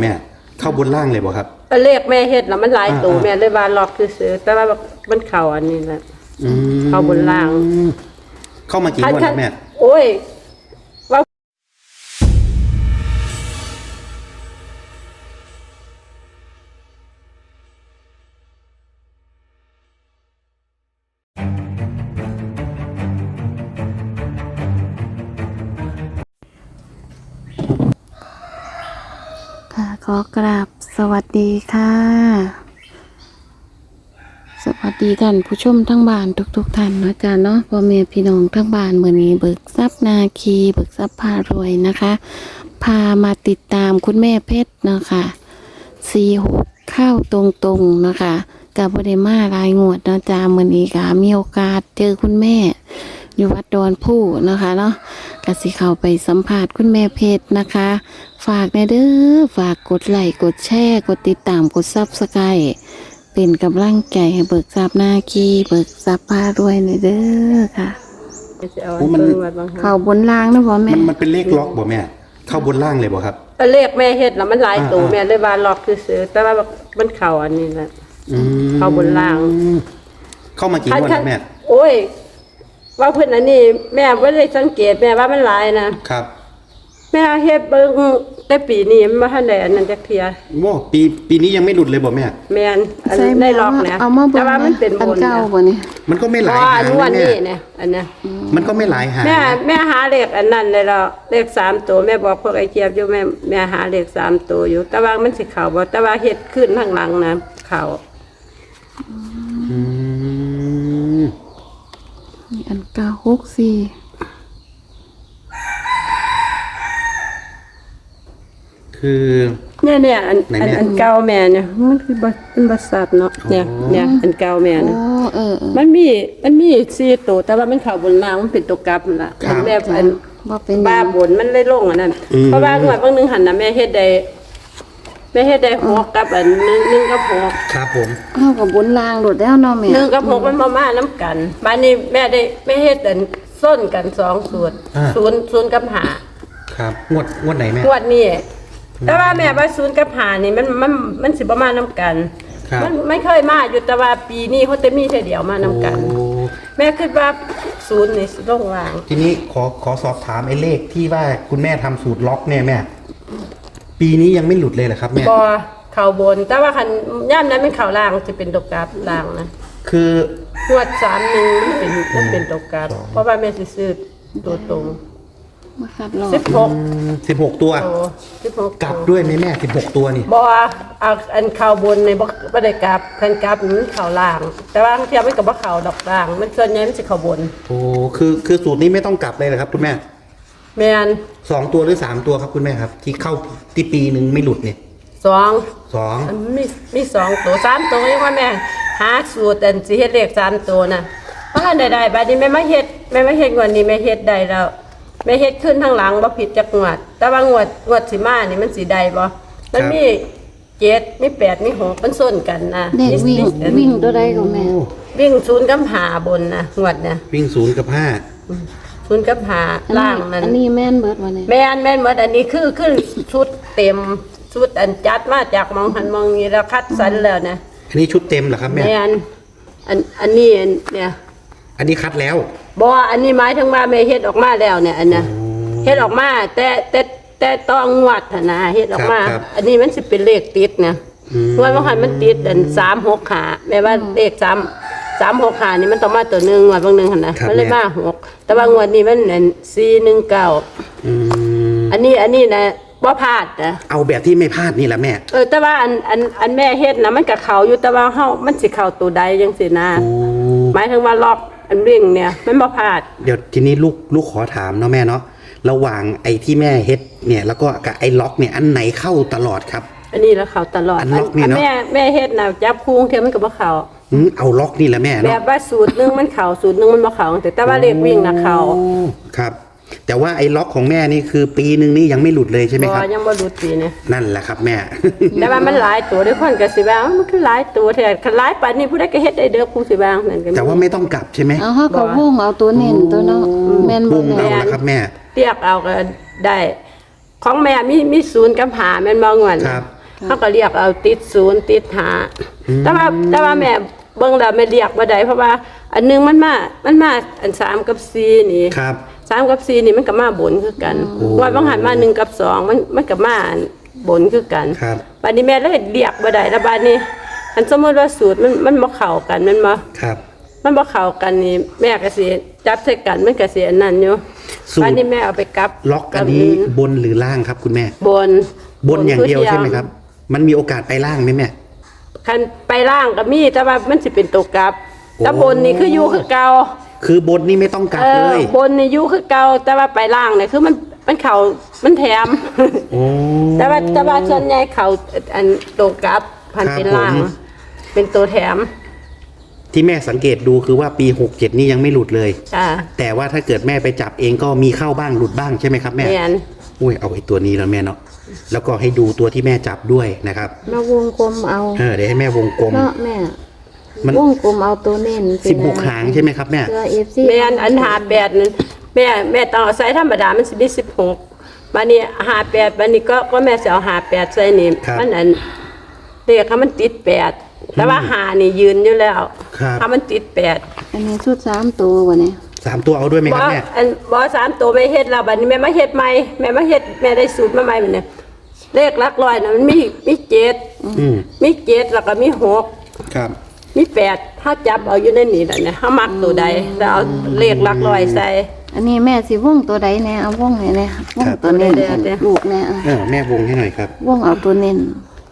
แม่เข้าบนล่างเลยบ่ครับก็เลขแม่เฮ็ดแล้วมันหลายตัวอ่าๆแม่เลยว่าล็อกซื่อๆแต่ว่ามันเข้าอันนี้แหละอืมเข้าบนล่าง เข้ามากี่งวดแล้วแม่ โอ้ย อกราบสวัสดีค่ะ สวัสดีท่านผู้ชมทั้งบ้านทุก ๆทท่านเนะจ๊ะเนาะพ่อแม่พี่น้องทั้งบ้านเมื่อนี้เบิกทรัพย์นาคีเบิกทรัพย์พารวยนะคะ พามาติดตามคุณแม่เพชรเนาะค่ะสี่หกเข้าตรงๆนะคะกับบริมาลายงวดเนาะจ๊ะมื่อนี้ค่ะมีโอกาสเจอคุณแม่ อยู่วัดดอนผู้นะคะเนาะกสิเข้าไปสัมผัสคุณแม่เพชรนะคะ ฝากในเด้อฝากกดไลค์กดแชร์ กดติดตามกดซับสไครต์เป็นกำลังใจให้เบิกทรัพย์หน้าคีเบิกทรัพย์พารวยในเด้อค่ะจะเอาโอ้มันเบิ่งวัดบางครั้เข้างบนล่างนะพ่อแม่มันมันเป็นเลขล็อกบ่แม่ เข้าบนล่างเลยบ่ครับ ก็เลขแม่เฮ็ดแล้วมันหลายตัวอ่าๆแม่เลยว่าล็อกซื่อๆแต่ว่ามันเข้าอันนี้แหละ อืมเข้าบนล่าง เข้ามากี่งวดแล้วแม่ โอ้ย ว่าเพิ่นอันนี้ แม่บ่ได้สังเกตแม่ว่ามันหลายนะครับแม่เฮ็ดเบิ่งแต่ปีนี้มันบ่ทันได้อันนั้นจักเที่ยโอ้ปีปีนี้ยังไม่หลุดเลยบ่แม่ แม่นอันใส่ได้ล็อกนะเอามาเบิ่แต่งว่ามันเป็นบอันนเก่านะบ่นี่มันก็ไม่หเพลายราะว่าหางอันวันนะนี้แม่นะอันเนี้ยมันก็ไม่หลายหางแม่แม่หาเลขอันนั้นเลยแล้วเลขสามตัวแม่บอกพวกไอ้เจี๊ยบอยู่แม่แม่หาเลขสามตัวอยู่ แต่ว่ามันสิเข้าบ่แต่ว่าเฮ็ดขึ้นข้างหลังนะเข้าอืม มีอันเก่าหกสี่คือ เนี่ยเนี่ยอันไหนอันแม่อันเก่าแม่เนี่ยมันคือบ่มันบ่สับเนาะเนี่ยเนี่ยอันเก่าแม่โอ้นะเออเออมันมีมันมีสี่ตัวแต่ว่ามันเข้าบนล่างมันเป็นตัวกลับนั่นล่ะครับอันแม่อัน บ่เป็นหบ้ายังบนมันเลยลงอันนั้นอืม เพราะว่างวดบางหนึงหันน่ะแม่เฮ็ดได้ แม่เฮ็ดได้หกกับอันหนึงหนึงกับหกครับผมเอากับบนล่างโดดแล้วเนาะแม่หนึ่งกับหกมันมามาน้ำกันบ้านนี้แม่ได้แม่เฮ็ดอันส้นกันสองสูตรอ่าศูนย์ศูนย์กับหาครับงวดงวดไหนแม่งวดนี้แต่ว่าแม่ว่าศูนย์กับหานี่มันมันมันสิบ่มาน้ำกันครับมันไม่เคยมาอยู่แต่ว่าปีนี้เขาจะมีแค่เดียวมาน้ำกันโอ้แม่คิดว่าศูนย์นี่สิลงล่าง ทีนี้ขอขอสอบถามไอ้เลขที่ว่าคุณแม่ทำสูตรล็อกเนี่ยแม่ ปีนี้ยังไม่หลุดเลยเหรอครับแม่ บอเข่าบน แต่ว่าคันย่ามนั้นเป็นเข่าล่างจะเป็นตกกราบล่างนะคืองวดสามหนึ่งมันเป็นมันเป็นตกกราบเพราะว่าแม่สิซื้อตัวตรงมาคัดลอกสิบหกสิบหกตัวโอ้สิบหกกลับด้วยไหมแม่สิบหกตัวนี่ บอเอาอันเข่าบนในบ่บ่ได้กราบคันกราบมันเข่าล่าง แต่ว่าบางเทียมันกับว่าเข่าดอกล่าง มันส่วนใหญ่มันสิเข่าบน โอ้ คือ คือสูตรนี้ไม่ต้องกลับเลยเหรอครับคุณแม่ แม่นสองตัวหรือสามตัวครับคุณแม่ครับ ที่เข้าที่ปีหนึ่งไม่หลุดเนี่ยสองสองอันมีมีสองตัวสามตัวยังว่าแม่หาสูตรแต่สิเฮ็ดเลขสามตัวน่ะเพราะอันใดๆบัดนี้แม่มาเฮ็ดแม่มาเฮ็ดงวดนี้แม่เฮ็ดได้แล้วแม่เฮ็ดขึ้นทางหลังบ่ผิดจักงวด แต่ว่างวดงวดสิมานี่มันสิได้บ่มันมีเจ็ดมีแปดมีหกมันส้นกันนะเด็กวิ่งมีวิ่งตัวใดก็แม่โอ้วิ่งศูนย์กับหาบนนะงวดเนี่ยวิ่งศูนย์กับห้า ศูนย์กับหาล่างมันอันนี้แม่นเบิดวันนี้แม่นแม่นหมดอันนี้คือคือชุดเต็มชุดอันจัดมาจากมองหันมองนี้แล้วคัดสรรแล้วนะอันนี้ชุดเต็มเหรอครับแม่แม่นอันอันนี้อันเนี่ยอันนี้คัดแล้วบออันนี้หมายถึงว่าแม่เฮ็ดออกมาแล้วเนี่ยอันเนี้ยเฮ็ดออกมา แต่แต่แต่ต้องงวดหั่นนะเฮ็ดออกมาครับอันนี้มันสิเป็นเลขติดนะอืมงวดบางคันมันติดอันสามหกขาแม่ว่าเลขสาม สามหกขานี่มันต้องมาตัวหนึ่งงวดบางหนึ่งหั่นนะครับ มันเลยแม่มาหกแต่ว่างวดนี้มันอันสี่หนึ่งเก้าอืมอันนี้อันนี้นะบ่พลาดนะเอาแบบที่ไม่พลาดนี่แหละแม่เออแต่ว่าอันอันอันแม่เฮ็ดนะมันกับเขาอยู่แต่ว่าเฮามันสิเข้าตัวใดจังซี่นะ โอ้หมายถึงว่าล็อกอันวิ่งเนี่ยมันบ่พลาด เดี๋ยวทีนี้ลูกลูกขอถามเนาะแม่เนาะระหว่างไอ้ที่แม่เฮ็ดเนี่ยแล้วก็กับไอ้ล็อกเนี่ยอันไหนเข้าตลอดครับ อันนี้แล้วเขาตลอดอันล็อกนี่เนอะแม่แม่เฮ็ดน่ะจับคู่เทียมันก็บ่เข้า อืมเอาล็อกนี่แหละแม่แบเนาะบว่าสูตรหนึงมันเข้าสูตรหนึงมันบ่เข้าแต่แต่ว่าเลขวิ่งน่ะเข้าโอ้ครับ แต่ว่าไอ้ล็อกของแม่นี่คือปีหนึ่งนี่ยังไม่หลุดเลยใช่ไหมบ่ครับ ยังบ่รู้ปีเนี่ยนั่นแหละครับแม่ แต่ว่ามันหลายตัวด้วยคนก็สิว่าอ้าวมันคือหลายตัวแท้คันหลายปานนี้ผู้ใดก็เฮ็ดได้เด้อผู้สิว่านั่นก็มี แต่ว่าไม่ต้องกลับใช่ไหมเอาเฮาก็วงเอาตัวเน้นตัวเนาะแม่นบ่วงแม่เอาละครับแม่ เรียกเอาก็ได้ ของแม่มีมีศูนย์กับหาแม่นบ่งวนครับเขาก็เรียกเอาติดศูนย์ติดหาอืมแต่ว่าแต่ว่าแม่ เบิ่งแล้วไม่เรียกบ่ได้เพราะว่าอันหนึงมันมา มันมาอันสามกับสี่นี่ครับ สามกับสี่นี่มันก็มาบนคือกันโอ้ว่าบางหันมาหนึ่งกับสองมันมันก็มาอันบนคือกันครับ บัดนี้แม่เลยเรียกบ่ได้แล้วบัดนี้อันสมมติว่าสูตรมันมันบ่เข้ากันมันบ่ ครับ มันบ่เข้ากันนี่แม่ก็สิจับใส่กันมันก็สิอันนั้นอยู่สูตรบัดนี้แม่เอาไปกลับล็อกอันนี้บนหรือล่างครับคุณแม่บนบนอย่างเดียวใช่ไหมครับ มันมีโอกาสไปล่างไหมแม่ คันไปล่างก็มีแต่ว่ามันสิเป็นตัวกลับแต่บนนี่คืออยู่คือเก่าคือบนนี่ไม่ต้องกลับเอเลอย บนนี่อยู่คือเก่าแต่ว่าไปล่างเนี่ยคือมันมันเข้ามันแถม โอ้ แต่ว่าแต่ว่าส่วนใหญ่เขาอันตัวกลับพันครับเป็นล่างผม เป็นตัวแถมที่แม่สังเกตดูคือว่าปีหกเจ็ดนี่ยังไม่หลุดเลยจ้าแต่ว่าถ้าเกิดแม่ไปจับเองก็มีเข้าบ้างหลุดบ้างใช่ไหมครับแม่แมนอุ้ยเอาไอ้ตัวนี้แล้วแม่เนาะ แล้วก็ให้ดูตัวที่แม่จับด้วยนะครับ มาวงกลมเอาเออเดี๋ยวให้แม่วงกลม เนาะแม่มัน วงกลมเอาตัวเน้นเป็นสิบหกหางใช่ไหมครับแม่เสื้อเอฟซีแมนอันหาแปดนั้นแม่แม่ต้องเอาใส่ธรรมดามันสิบสิบหกบันนี้หาแปดบันนี้ก็ก็แม่จะเอาหาแปดใส่นี่ครับมันอันเรียกเขามันติดแปดแต่ว่าหานี่ยืนอยู่แล้วครับ ถ้ามันติดแปดอันนี้ชุดสามตัววะเนี่ยสามตัวเอาด้วยไหมครับแม่ อันบอสามตัวไม่เฮ็ดแล้วบัดนี้แม่มาเฮ็ดใหม่แม่มาเฮ็ดแม่ได้สูตรมาใหม่บัดนี้ เลขหลักร้อยนะมันมีมีเจ็ดอืมมีเจ็ดแล้วก็มีหกครับ มีแปดถ้าจับเอาอยู่ในนี่แหละเนี่ยถ้ามักตัวใดแล้วเอาเลขหลักร้อยใส่ อันนี้แม่สิวงตัวใดแน่เอาวงไหนแน่วงตัวเน้นเดี๋ยวเดี๋ยวลูกแน่เอาเออแม่วงให้หน่อยครับ วงเอาตัวเน้น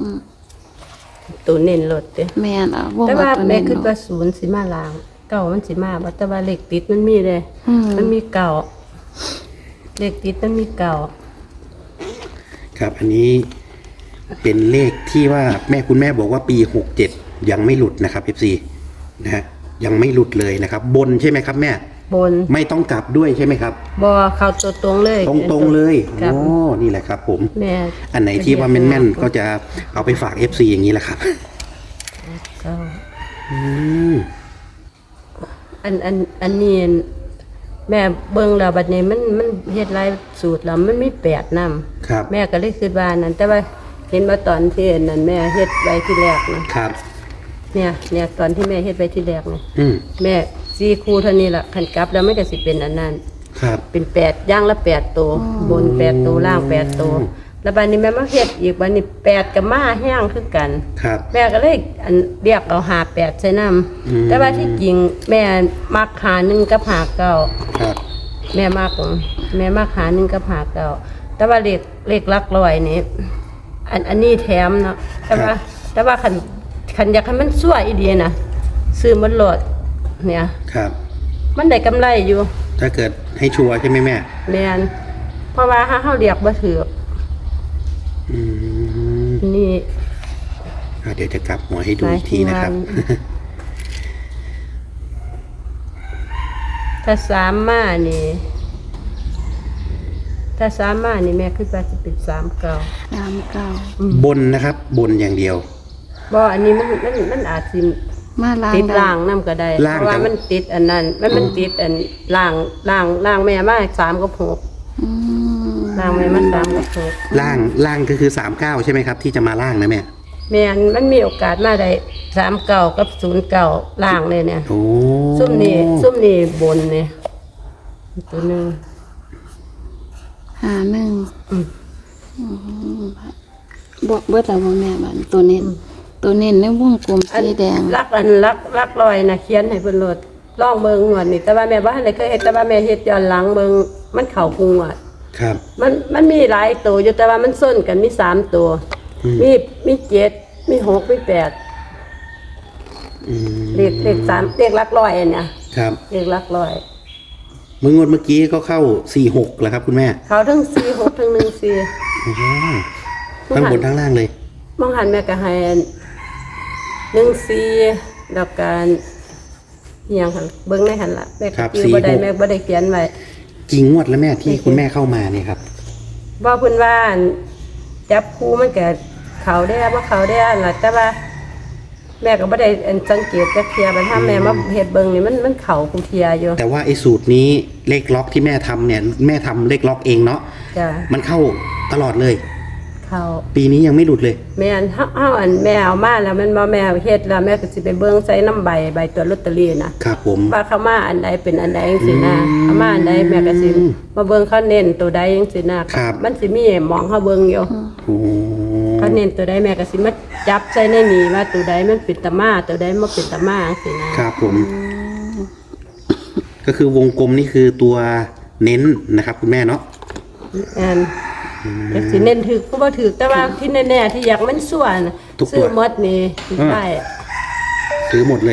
อืมตัวเน้นรถเด้แม่นเอาวงแต่เอาว่าตัวแม่เน้นคิดเนาะว่าศูนย์สิมาลางเก่ามันสิมาบ่แต่ว่าเลขติดมันมีเลยอืม มันมีเก่าเลขติดมันมีเก่า ครับ อันนี้เป็นเลขที่ว่าแม่คุณแม่บอกว่าปีหกเจ็ดยังไม่หลุดนะครับ FC นะฮะยังไม่หลุดเลยนะครับ บนใช่ไหมครับแม่ บนไม่ต้องกลับด้วยใช่ไหมครับบ่เข้าตัวตรงเลยตรงตรงๆเลยครับโอ้นี่แหละครับผม แม่อันไหนที่ว่าแม่นๆก็จะเอาไปฝาก FC อย่างนี้แหละครับ เก่าอืมอันอันอันนี้ แม่เบิ่งแล้วบัดนี้มันมันเฮ็ดหลายสูตรแล้วมันมีแปดนำครับ แม่ก็เลยคิดว่านั่นแต่ว่าเห็นว่าตอนที่นั่นแม่เฮ็ดไว้ที่แรกนะครับ เนี่ย เนี่ยตอนที่แม่เฮ็ดไว้ที่แรกนะอืมแม่ซีคูเท่านี้ล่ะคันกลับแล้วมันก็สิเป็นอันนั้น ครับ เป็นแปดย่างละแปดตัว บนแปดตัวล่างแปดตัว แล้วบัดนี้แม่มาเฮ็ดอีกบัดนี้แปดกับมาแห้งคือกัน ครับ แม่ก็เลยอันเรียกเอาหาแปดใส่น้อืมำแต่ว่าที่จริงแม่มักหาหนึ่งกับหาเก้าครับ แม่มักแม่มักหาหนึ่งกับหาเก้าแต่ว่าเลขเลขหลักร้อยนี่อันอันนี้แถมเนาะแต่ว่าแต่ว่าคันคันอยากให้มันสวยอีดีนะซื้อมันโหลดเนี่ย ครับ มันได้กำไรอยู่ถ้าเกิดให้ชัวร์ใช่ไหมแม่ แม่นเพราะว่าถ้าเฮาเรียกบ่ถือ อืมนี่อะเดี๋ยวจะกลับหัวให้ดูอีกทีนะครับหมายถึงว่าถ้าสามมานี่ ถ้าสามมานี่แม่คิดว่าจะเป็นสามเก้าสามเก้าบนนะครับ บนอย่างเดียวบ่อันนี้มันมันมันอาจสิมาล้างติดได้ล่างนํก็ได้ล่างเพราะว่าแต่ มันติดอันนั้น มันมันติดอันล่างล่างล่างแม่มาสามกับหกอืม ล่างแม่มาสามกับหกล่างล่างก็คือสามเก้าใช่ไหมครับ ที่จะมาล่างนะแม่แม่นมันมีโอกาสมาได้สามเก้ากับศูนย์เก้าล่างเลยเนี่ยโอ้ซุ่มนี่ซุ่มนี่บนเนี่ยตัวหนึงหาหนึ่งอืมอืมบ่เบิดแล้วบ่แม่บัดตัวเน้นตัวเน้นในวงกลมอันสีแดงรักอันรักรักลอยนะเขียนให้เพิ่นโลดลองเบิ่งงวดนี่แต่ว่าแม่บ่ทันได้เคยเฮ็ดแต่ว่าแม่เฮ็ดย้อนหลังเบิ่งมันเข้าคุงวด ครับ มันมันมีหลายตัวอยู่แต่ว่ามันส้นกันมีสามตัว อืม มีมีเจ็ดมีหกมีแปดอืมเลขเลขสามเลขหลักร้อยอันเนี่ยครับเลขหลักร้อย เมื่องวดเมื่อกี้ก็เข้าสี่หกแล้วครับคุณแม่เขาทั้งสี่หกทั้งหนึ่งสี่โอ้โหทั้งบนทั้งล่างเลย มองหันแม่ก็ให้อันหนึ่งสี่แล้วกันอหย่างหันเบิ่งในหันละแม่ครัก็บคือบ่ได้46 แม่บ่ได้เขียนไว้ กี่งวดแล้วแม่ที่คุณแม่เข้ามาเนี่ยครับว่าเพิ่นว่าอั่นจับคู่มันก็เขาได้บ่เขาได้ล่ะแต่ว่า แม่ก็บ่ได้อันสังเกตจักเทียบัดถ้าแม่มาเฮ็ดเบิ่งนี่มันมันเข้าคุเทียอยู่ แต่ว่าไอ้สูตรนี้เลขล็อกที่แม่ทำเนี่ย แม่ทำเลขล็อกเองเนาะจ้ะมันเข้าตลอดเลย เขาปีนี้ยังไม่หลุดเลย แม่นเฮาเฮาอันแม่เอามาแล้วมันบ่แม่เฮ็ดแล้วแม่ก็สิไปเบิ่งใส่น้ำใบใบตัวลอตเตอรี่นะครับผม ว่าเขามาอันใดเป็นอันใดจังซี่นะอืมเขามาอันใดแม่ก็สิมาเบิ่งเขาเน้นตัวใดจังซี่นะครับ มันสิมีหมองเขาเบิ่งอยู่โอ้เขาเน้นตัวใดแม่ก็สิมาจับใส่ในนี่ว่าตัวใดมันเป็นตะมาตัวใดบ่เป็นตะมาจังซี่นะครับผม ก็คือวงกลมนี่คือตัวเน้นนะครับ คุณแม่เนาะแอน อยากสิเน้นถึกก็บ่ถึกแต่ว่าที่แน่ๆที่อยากมันส่วนทุกตัว ซื้อหมดนี่สิได้ ซื้อหมดเลย